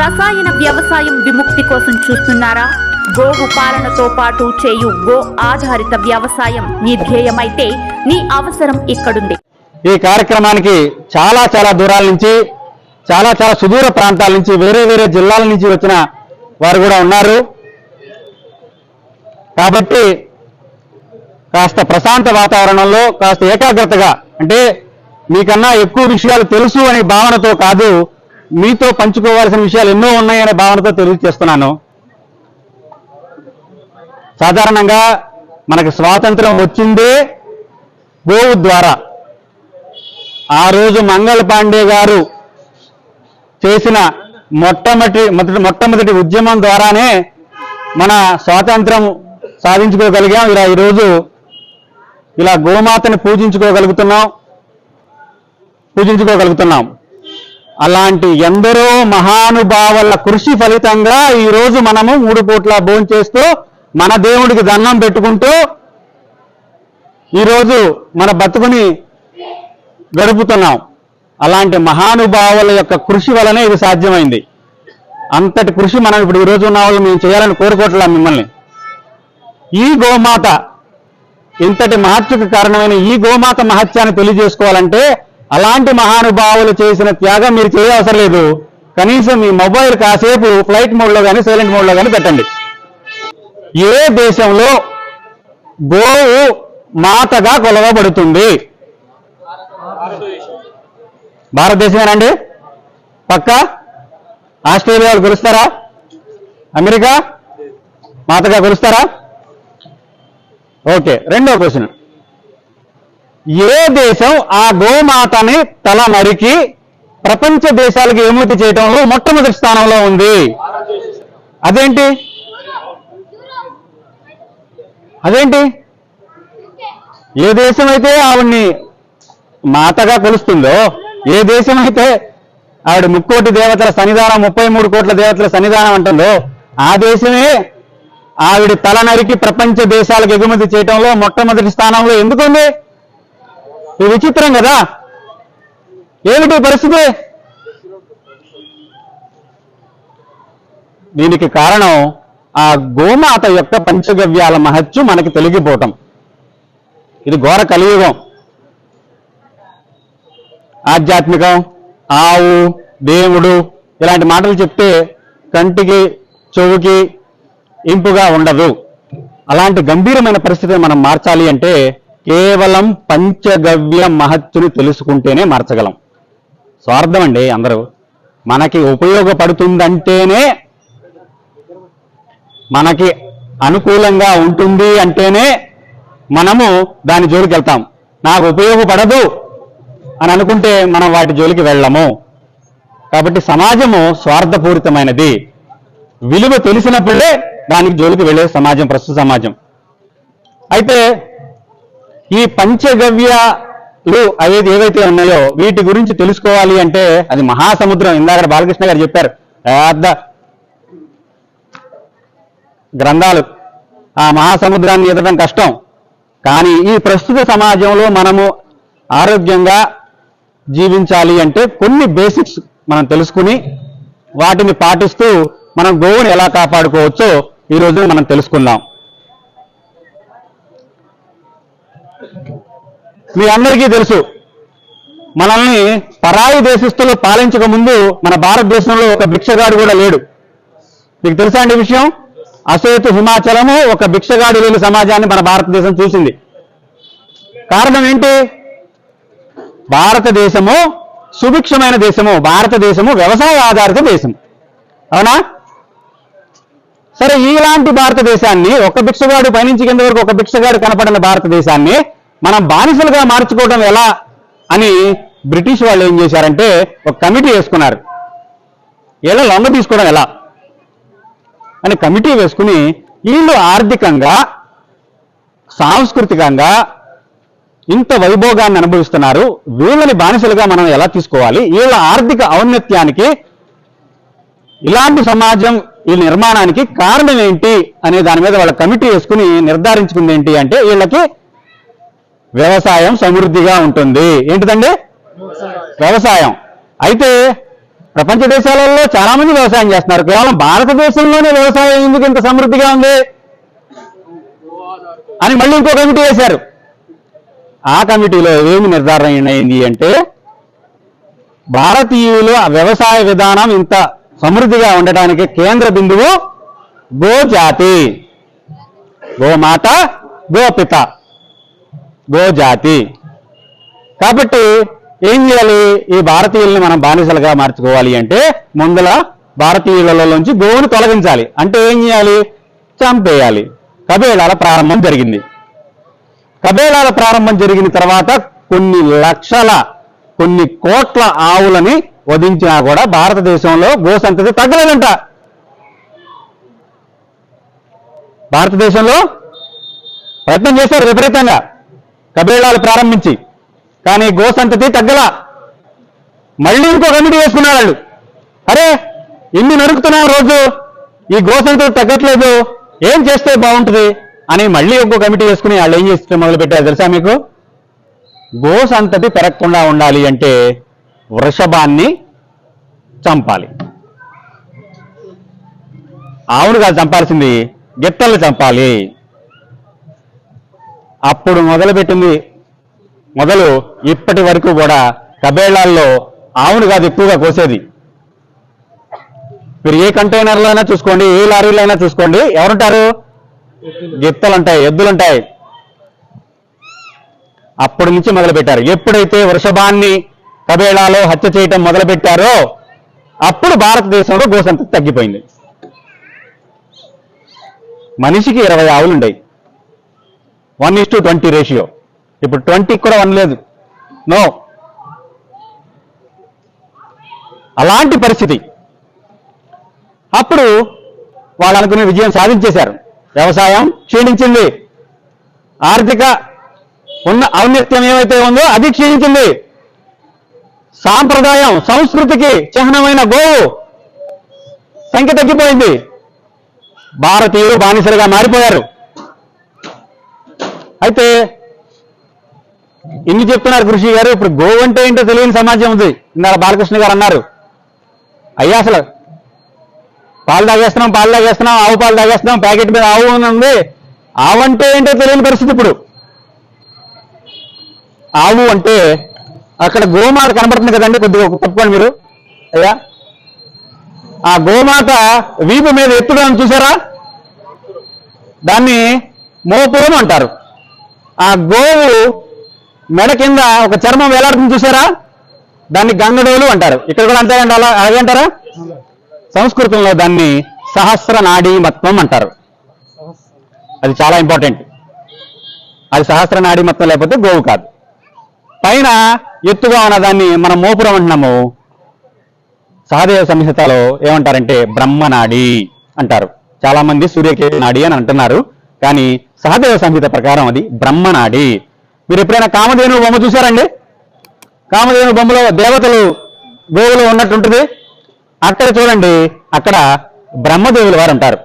రసాయన వ్యవసాయం విముక్తి కోసం చూస్తున్నారా? గోవు పాలనతో పాటు చేయు గో ఆధారిత వ్యవసాయం నీ ధ్యేయమైతే నీ అవసరం ఇక్కడుంది. ఈ కార్యక్రమానికి చాలా చాలా దూరాల నుంచి చాలా చాలా సుదూర ప్రాంతాల నుంచి వేరే వేరే జిల్లాల నుంచి వచ్చిన వారు కూడా ఉన్నారు. కాబట్టి కాస్త ప్రశాంత వాతావరణంలో కాస్త ఏకాగ్రతగా అంటే మీకన్నా ఎక్కువ విషయాలు తెలుసు అనే భావనతో కాదు మీతో పంచుకోవాల్సిన విషయాలు ఎన్నో ఉన్నాయనే భావనతో తెలియజేస్తున్నాను. సాధారణంగా మనకి స్వాతంత్రం వచ్చిందే గోవు ద్వారా. ఆ రోజు మంగళ పాండే గారు చేసిన మొట్టమొదటి మొదటి మొట్టమొదటి ఉద్యమం ద్వారానే మన స్వాతంత్రం సాధించుకోగలిగాం. ఇలా ఈరోజు ఇలా గోమాతని పూజించుకోగలుగుతున్నాం పూజించుకోగలుగుతున్నాం. అలాంటి ఎందరో మహానుభావుల కృషి ఫలితంగా ఈరోజు మనము మూడు పూట్ల భోంచేస్తూ మన దేవుడికి దండం పెట్టుకుంటూ ఈరోజు మన బతుకుని గడుపుతున్నాం. అలాంటి మహానుభావుల యొక్క కృషి వలనే ఇది సాధ్యమైంది. అంతటి కృషి మనం ఇప్పుడు ఈ రోజు ఉన్న వాళ్ళు మేము చేయాలని కోరుకోవట్లా మిమ్మల్ని. ఈ గోమాత ఇంతటి మహత్యకు కారణమైన ఈ గోమాత మహత్యాన్ని తెలియజేసుకోవాలంటే అలాంటి మహానుభావులు చేసిన త్యాగం మీరు చేయవసరం లేదు. కనీసం మీ మొబైల్ కాసేపు ఫ్లైట్ మోడ్లో కానీ సైలెంట్ మోడ్లో కానీ పెట్టండి. ఏ దేశంలో గోవు మాతగా కొలవబడుతుంది? భారతదేశమేనండి? పక్క? ఆస్ట్రేలియా కొలుస్తారా అమెరికా? మాతగా కొలుస్తారా ఓకే రెండో క్వశ్చన్. ఏ దేశం ఆ గోమాతని తల నరికి ప్రపంచ దేశాలకు ఎగుమతి చేయటంలో మొట్టమొదటి స్థానంలో ఉంది? అదేంటి? అదేంటి? ఏ దేశం అయితే ఆవిడ్ని మాతగా కొలుస్తుందో ఏ దేశం అయితే ఆవిడ ముక్కోటి దేవతల సన్నిధానం ముప్పై మూడు కోట్ల దేవతల సన్నిధానం అంటుందో ఆ దేశమే ఆవిడ తల నరికి ప్రపంచ దేశాలకు ఎగుమతి చేయటంలో మొట్టమొదటి స్థానంలో ఎందుకుంది? ఇది విచిత్రం కదా? ఏమిటి పరిస్థితి? దీనికి కారణం ఆ గోమాత యొక్క పంచగవ్యాల మహత్యం మనకి తొలగిపోవటం. ఇది ఘోర కలియుగం. ఆధ్యాత్మికం ఆవు దేవుడు ఇలాంటి మాటలు చెప్తే కంటికి చెవుకి ఇంపుగా ఉండదు. అలాంటి గంభీరమైన పరిస్థితిని మనం మార్చాలి అంటే కేవలం పంచగవ్య మహత్తుని తెలుసుకుంటేనే మార్చగలం. స్వార్థం అండి అందరూ? మనకి ఉపయోగపడుతుందంటేనే మనకి అనుకూలంగా ఉంటుంది అంటేనే మనము దాని జోలికి వెళ్తాం. నాకు ఉపయోగపడదు అని అనుకుంటే మనం వాటి జోలికి వెళ్ళము. కాబట్టి సమాజము స్వార్థపూరితమైనది. విలువ తెలిసినప్పుడే దానికి జోలికి వెళ్ళే సమాజం ప్రస్తుత సమాజం. అయితే ఈ పంచగవ్యాలు అవేది ఏవైతే ఉన్నాయో వీటి గురించి తెలుసుకోవాలి అంటే అది మహాసముద్రం. ఇందాక బాలకృష్ణ గారు చెప్పారు. పెద్ద గ్రంథాలు. ఆ మహాసముద్రాన్ని ఎదడం కష్టం. కానీ ఈ ప్రస్తుత సమాజంలో మనము ఆరోగ్యంగా జీవించాలి అంటే కొన్ని బేసిక్స్ మనం తెలుసుకుని వాటిని పాటిస్తూ మనం గోవుని ఎలా కాపాడుకోవచ్చో ఈ రోజు మనం తెలుసుకుందాం. మీ అందరికీ తెలుసు. మనల్ని పరాయి దేశస్తులు పాలించక ముందు మన భారతదేశంలో ఒక భిక్షగాడు కూడా లేడు. మీకు తెలుసా అండి విషయం? అసేతు హిమాచలము ఒక భిక్షగాడు లేని సమాజాన్ని మన భారతదేశం చూసింది. కారణం ఏంటి? భారతదేశము సుభిక్షమైన దేశము భారతదేశము వ్యవసాయ ఆధారిత దేశం. అవునా? సరే ఇలాంటి భారతదేశాన్ని ఒక భిక్షగాడు పయనించి కింద వరకు ఒక భిక్షగాడు కనపడిన భారతదేశాన్ని మనం బానిసలుగా మార్చుకోవడం ఎలా అని బ్రిటిష్ వాళ్ళు ఏం చేశారంటే ఒక కమిటీ వేసుకున్నారు. ఇలా లొంగ తీసుకోవడం ఎలా? అని కమిటీ వేసుకుని వీళ్ళు ఆర్థికంగా సాంస్కృతికంగా ఇంత వైభోగాన్ని అనుభవిస్తున్నారు. వీళ్ళని బానిసలుగా మనం ఎలా తీసుకోవాలి? వీళ్ళ ఆర్థిక ఔన్నత్యానికి ఇలాంటి సమాజం ఈ నిర్మాణానికి కారణం ఏంటి? అనే దాని మీద వాళ్ళ కమిటీ వేసుకుని నిర్ధారించుకుంది ఏంటి అంటే వీళ్ళకి వ్యవసాయం సమృద్ధిగా ఉంటుంది. ఏంటిదండి? వ్యవసాయం. అయితే ప్రపంచ దేశాలలో చాలా మంది వ్యవసాయం చేస్తున్నారు. కేవలం భారతదేశంలోనే వ్యవసాయం ఎందుకు ఇంత సమృద్ధిగా ఉంది? అని మళ్ళీ ఇంకో కమిటీ వేశారు. ఆ కమిటీలో ఏమి నిర్ధారణ అయింది అంటే భారతీయులు ఆ వ్యవసాయ విధానం ఇంత సమృద్ధిగా ఉండటానికి కేంద్ర బిందువు గోజాతి. గోమాత గోపిత. గోజాతి. కాబట్టి ఏం చేయాలి? ఈ భారతీయుల్ని మనం బానిసలుగా మార్చుకోవాలి అంటే ముందల భారతీయులలోంచి గోవును తొలగించాలి. అంటే ఏం చేయాలి? చంపేయాలి. కబేళాల ప్రారంభం జరిగింది. కబేళాల ప్రారంభం జరిగిన తర్వాత కొన్ని లక్షల కొన్ని కోట్ల ఆవులని వధించినా కూడా భారతదేశంలో గోసంతతి తగ్గలేదంట. భారతదేశంలో ప్రయత్నం చేశారు విపరీతంగా. కబేళాలు ప్రారంభించి కానీ గోసంతతి తగ్గలా. మళ్ళీ ఇంకో కమిటీ వేసుకున్నారు వాళ్ళు. అరే ఇన్ని నరుకుతున్నాం రోజు ఈ గోసంతతి తగ్గట్లేదు ఏం చేస్తే బాగుంటుంది అని మళ్ళీ ఇంకో కమిటీ వేసుకుని వాళ్ళు ఏం చేస్తే మొదలు పెట్టారు తెలుసా మీకు? గోసంతతి పెరగకుండా ఉండాలి అంటే వృషభాన్ని చంపాలి. ఆవును కాదు చంపాల్సింది గిత్తల్ని చంపాలి. అప్పుడు మొదలుపెట్టింది మొదలు ఇప్పటి వరకు కూడా కబేళాల్లో ఆవును కాదు ఎక్కువగా కోసేది. మీరు ఏ కంటైనర్లో అయినా చూసుకోండి ఏ లారీలో అయినా చూసుకోండి. ఎవరుంటారు? గిత్తలు ఉంటాయి ఎద్దులు ఉంటాయి అప్పటి నుంచి మొదలు పెట్టారు ఎప్పుడైతే వృషభాన్ని కబేళాలో హత్య చేయటం మొదలు పెట్టారో అప్పుడు భారతదేశంలో గోసంత తగ్గిపోయింది. మనిషికి ఇరవై ఆవులు ఉండేవి one is to twenty ratio. ఇప్పుడు ట్వంటీకి కూడా వన్ లేదు. నో. అలాంటి పరిస్థితి. అప్పుడు వాళ్ళు అనుకునే విజయం సాధించేశారు. వ్యవసాయం క్షీణించింది. ఆర్థిక ఉన్న ఔన్నత్యం ఏమైతే ఉందో అది క్షీణించింది. సాంప్రదాయం సంస్కృతికి చిహ్నమైన గోవు సంఖ్య తగ్గిపోయింది. భారతీయులు బానిసలుగా మారిపోయారు. అయితే ఇన్ని చెప్తున్నారు కృషి గారు. ఇప్పుడు గోవు అంటే ఏంటో తెలియని సమాజం ఉంది. ఇందాక బాలకృష్ణ గారు అన్నారు. అయ్యా అసలు పాలు తాగేస్తున్నాం పాలు తాగేస్తున్నాం ఆవు పాలు తాగేస్తున్నాం ప్యాకెట్ మీద ఆవు అని ఉంది. ఆవు అంటే ఏంటో తెలియని పరిస్థితి ఇప్పుడు. ఆవు అంటే అక్కడ గోమాత కనబడుతుంది కదండి కొద్దిగా తప్పుకోండి మీరు. అయ్యా ఆ గోమాత వీపు మీద ఎత్తుగా చూసారా? దాన్ని మోపురం అంటారు. ఆ గోవు మెడ కింద ఒక చర్మం వేలాడుతుంది చూసారా? దాన్ని గంగడోలు అంటారు. ఇక్కడ కూడా అంటారండి అలా అలాగే అంటారా? సంస్కృతంలో దాన్ని సహస్ర నాడీ అంటారు. అది చాలా ఇంపార్టెంట్. అది సహస్ర నాడీ లేకపోతే గోవు కాదు. పైన ఎత్తుగా ఉన్న దాన్ని మనం మోపురం అంటున్నాము. సహదేవ సంహితలో ఏమంటారంటే బ్రహ్మనాడి అంటారు. చాలా మంది సూర్యకేతు నాడి అని అంటున్నారు. కానీ సహదేవ సంహిత ప్రకారం అది బ్రహ్మనాడి. మీరు ఎప్పుడైనా కామధేను బొమ్మ చూసారండి కామధేను బొమ్మలో దేవతలు గోవులు ఉన్నట్టుంటుంది. అక్కడ చూడండి అక్కడ బ్రహ్మదేవులు వారు ఉంటారు.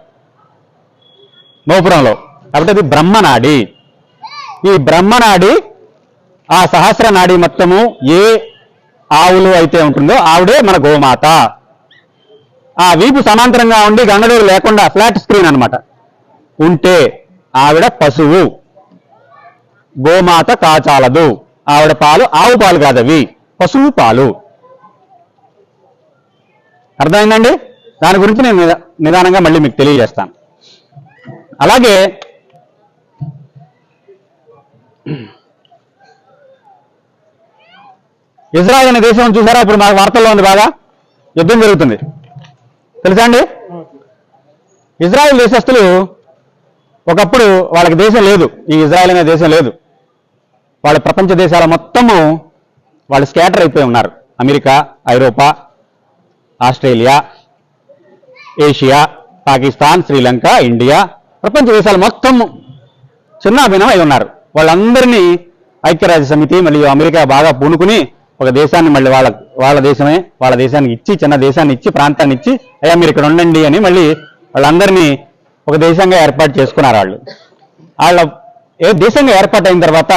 గోపురంలో కాబట్టి అది బ్రహ్మనాడి. ఈ బ్రహ్మనాడి ఆ సహస్ర నాడి మొత్తము ఏ ఆవులు అయితే ఉంటుందో ఆవిడే మన గోమాత. ఆ వీపు సమాంతరంగా ఉండి గంగడోరు లేకుండా ఫ్లాట్ స్క్రీన్ అన్నమాట. ఉంటే ఆవిడ పశువు. గోమాత కాచాలదు. ఆవిడ పాలు ఆవు పాలు కాదవి. పశువు పాలు. అర్థమైందండి? దాని గురించి నేను నిదానంగా మళ్ళీ మీకు తెలియజేస్తాను. అలాగే ఇజ్రాయల్ అనే దేశం చూసారా? ఇప్పుడు మాకు వార్తల్లో ఉంది బాగా. యుద్ధం జరుగుతుంది. తెలుసా అండి? ఇజ్రాయెల్ దేశస్తులు ఒకప్పుడు వాళ్ళకి దేశం లేదు ఈ ఇజ్రాయెల్ అనే దేశం లేదు. వాళ్ళ ప్రపంచ దేశాల మొత్తము వాళ్ళు స్కాటర్ అయిపోయి ఉన్నారు. అమెరికా ఐరోపా Australia Asia Pakistan Sri Lanka India ప్రపంచ దేశాలు మొత్తము చిన్నాభిన్నం అయి ఉన్నారు. వాళ్ళందరినీ ఐక్యరాజ్య సమితి మళ్ళీ అమెరికా బాగా పూనుకుని ఒక దేశాన్ని మళ్ళీ వాళ్ళ వాళ్ళ దేశమే వాళ్ళ దేశానికి ఇచ్చి చిన్న దేశాన్ని ఇచ్చి ప్రాంతాన్ని ఇచ్చి అయ్యా మీరు ఇక్కడ ఉండండి అని మళ్ళీ వాళ్ళందరినీ ఒక దేశంగా ఏర్పాటు చేసుకున్నారు వాళ్ళు. వాళ్ళ ఏ దేశంగా ఏర్పాటు అయిన తర్వాత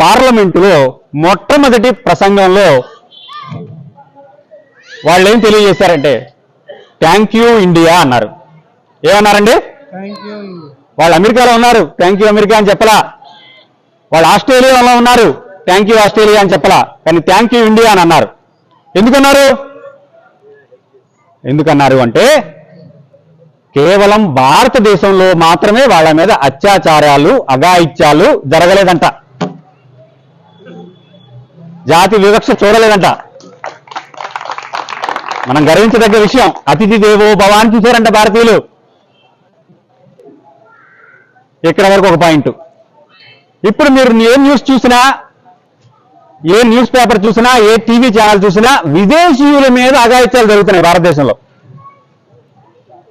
పార్లమెంటులో మొట్టమొదటి ప్రసంగంలో వాళ్ళు ఏం తెలియజేశారంటే థ్యాంక్ యూ ఇండియా అన్నారు. ఏమన్నారండి? వాళ్ళు అమెరికాలో ఉన్నారు. థ్యాంక్ యూ అమెరికా అని చెప్పలా. వాళ్ళు ఆస్ట్రేలియాలో ఉన్నారు. థ్యాంక్ యూ ఆస్ట్రేలియా అని చెప్పలా. కానీ థ్యాంక్ యూ ఇండియా అని అన్నారు. ఎందుకన్నారు? ఎందుకన్నారు అంటే కేవలం భారతదేశంలో మాత్రమే వాళ్ళ మీద అత్యాచారాలు అఘాయిత్యాలు జరగలేదంట. జాతి వివక్ష చూడలేదంట. మనం గర్వించదగ్గ విషయం అతిథి దేవో భవాన్ చూశారంట భారతీయులు. ఇక్కడ వరకు ఒక పాయింట్. ఇప్పుడు మీరు ఏ న్యూస్ చూసినా ఏ న్యూస్ పేపర్ చూసినా ఏ టీవీ ఛానల్ చూసినా విదేశీయుల మీద అఘాయిత్యాలు జరుగుతున్నాయి భారతదేశంలో.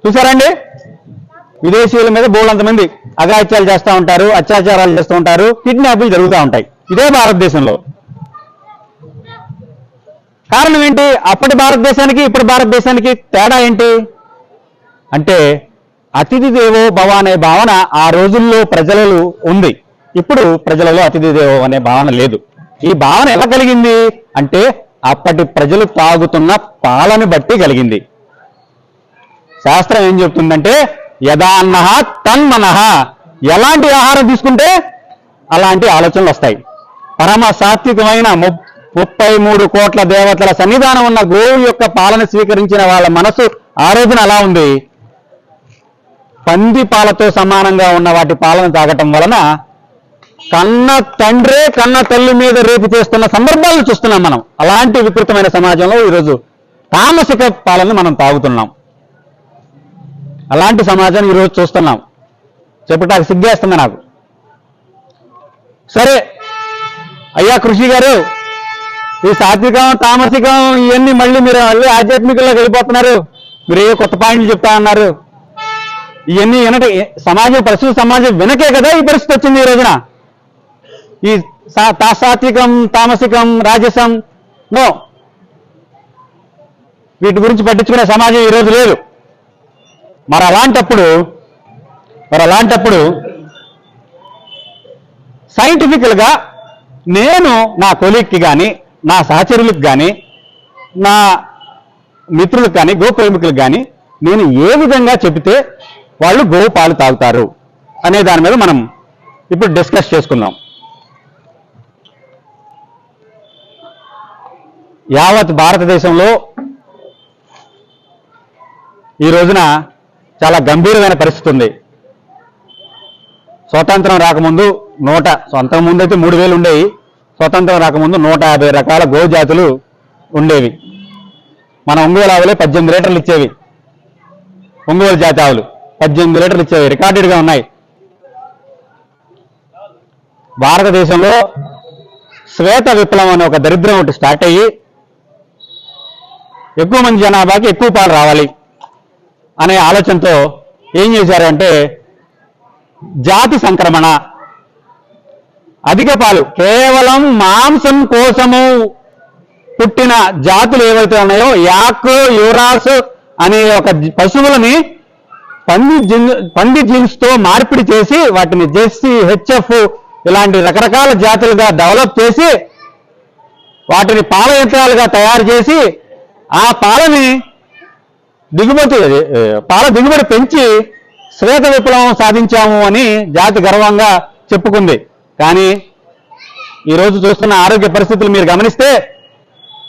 చూసారండి? విదేశీయుల మీద బోళ్ళంతమంది అఘాయిత్యాలు చేస్తూ ఉంటారు అత్యాచారాలు చేస్తూ ఉంటారు కిడ్నాపులు జరుగుతూ ఉంటాయి. ఇదే భారతదేశంలో. కారణం ఏంటి? అప్పటి భారతదేశానికి ఇప్పటి భారతదేశానికి తేడా ఏంటి? అంటే అతిథి దేవో భవ అనే భావన ఆ రోజుల్లో ప్రజలలో ఉంది. ఇప్పుడు ప్రజలలో అతిథి దేవో అనే భావన లేదు. ఈ భావన ఎలా కలిగింది? అంటే అప్పటి ప్రజలు తాగుతున్న పాలను బట్టి కలిగింది. శాస్త్రం ఏం చెప్తుందంటే యథాన్న తన్మనః ఎలాంటి ఆహారం తీసుకుంటే అలాంటి ఆలోచనలు వస్తాయి. పరమ సాత్వికమైన ముప్పై మూడు కోట్ల దేవతల సన్నిధానం ఉన్న గోవు యొక్క పాలన స్వీకరించిన వాళ్ళ మనసు ఆ రోజున అలా ఉంది? పంది పాలతో సమానంగా ఉన్న వాటి పాలన తాగటం వలన కన్న తండ్రే కన్న తల్లి మీద రేపు చేస్తున్న సందర్భాలను చూస్తున్నాం మనం. అలాంటి వికృతమైన సమాజంలో ఈరోజు తామసిక పాలన మనం తాగుతున్నాం. అలాంటి సమాజాన్ని ఈరోజు చూస్తున్నాం. చెప్పటానికి సిగ్గేస్తుంది నాకు. సరే అయ్యా కృషి గారు ఈ సాత్వికం తామసికం ఇవన్నీ మళ్ళీ మీరు మళ్ళీ ఆధ్యాత్మికంలోకి వెళ్ళిపోతున్నారు. మీరు ఏ కొత్త పాయింట్లు చెప్తా అన్నారు. ఇవన్నీ వినట సమాజం ప్రస్తుత సమాజం వినకే కదా ఈ పరిస్థితి వచ్చింది ఈ రోజున. ఈ సాత్వికం తామసికం రాజసం నో. వీటి గురించి పట్టించుకునే సమాజం ఈ రోజు లేదు. మరి అలాంటప్పుడు మరి అలాంటప్పుడు సైంటిఫికల్గా నేను నా కొలీగ్కి కానీ నా సహచరులకు కానీ నా మిత్రులకు కానీ గోప్రేమికులకు కానీ నేను ఏ విధంగా చెబితే వాళ్ళు గోవు పాలు తాగుతారు అనే దాని మీద మనం ఇప్పుడు డిస్కస్ చేసుకుందాం. యావత్ భారతదేశంలో ఈ రోజున చాలా గంభీరమైన పరిస్థితి ఉంది. స్వతంత్రం రాకముందు నూట స్వంతం ముందు అయితే మూడు వేలు ఉండేవి. స్వతంత్రం రాకముందు నూట యాభై రకాల గో జాతులు ఉండేవి. మన ఒంగోలు ఆవులే పద్దెనిమిది లీటర్లు ఇచ్చేవి. ఒంగోలు జాతి ఆవులు పద్దెనిమిది లీటర్లు ఇచ్చేవి. రికార్డెడ్గా ఉన్నాయి. భారతదేశంలో శ్వేత విప్లవం అనే ఒక దరిద్రం ఒకటి స్టార్ట్ అయ్యి ఎక్కువ మంది జనాభాకి ఎక్కువ పాలు రావాలి. అనే ఆలోచనతో ఏం చేశారంటే జాతి సంక్రమణ అధిక పాలు కేవలం మాంసం కోసము పుట్టిన జాతులు ఏవైతే ఉన్నాయో యాక్ యువరాస్ అనే ఒక పశువులని పంది జిన్ పంది జీన్స్తో మార్పిడి చేసి వాటిని జెర్సీ హెచ్ఎఫ్ ఇలాంటి రకరకాల జాతులుగా డెవలప్ చేసి వాటిని పాల యంత్రాలుగా తయారు చేసి ఆ పాలని దిగుమతి పాల దిగుబడి పెంచి శ్వేత విప్లవం సాధించాము అని జాతి గర్వంగా చెప్పుకుంది. కానీ ఈరోజు చూస్తున్న ఆరోగ్య పరిస్థితులు మీరు గమనిస్తే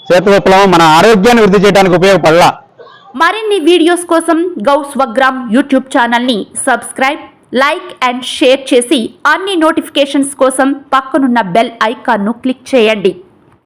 శ్వేత విప్లవం మన ఆరోగ్యాన్ని వృద్ధి చేయడానికి ఉపయోగపడలా. మరిన్ని వీడియోస్ కోసం గౌ స్వగ్రామ్ యూట్యూబ్ ఛానల్ని సబ్స్క్రైబ్ లైక్ అండ్ షేర్ చేసి అన్ని నోటిఫికేషన్స్ కోసం పక్కనున్న బెల్ ఐకాన్ను క్లిక్ చేయండి.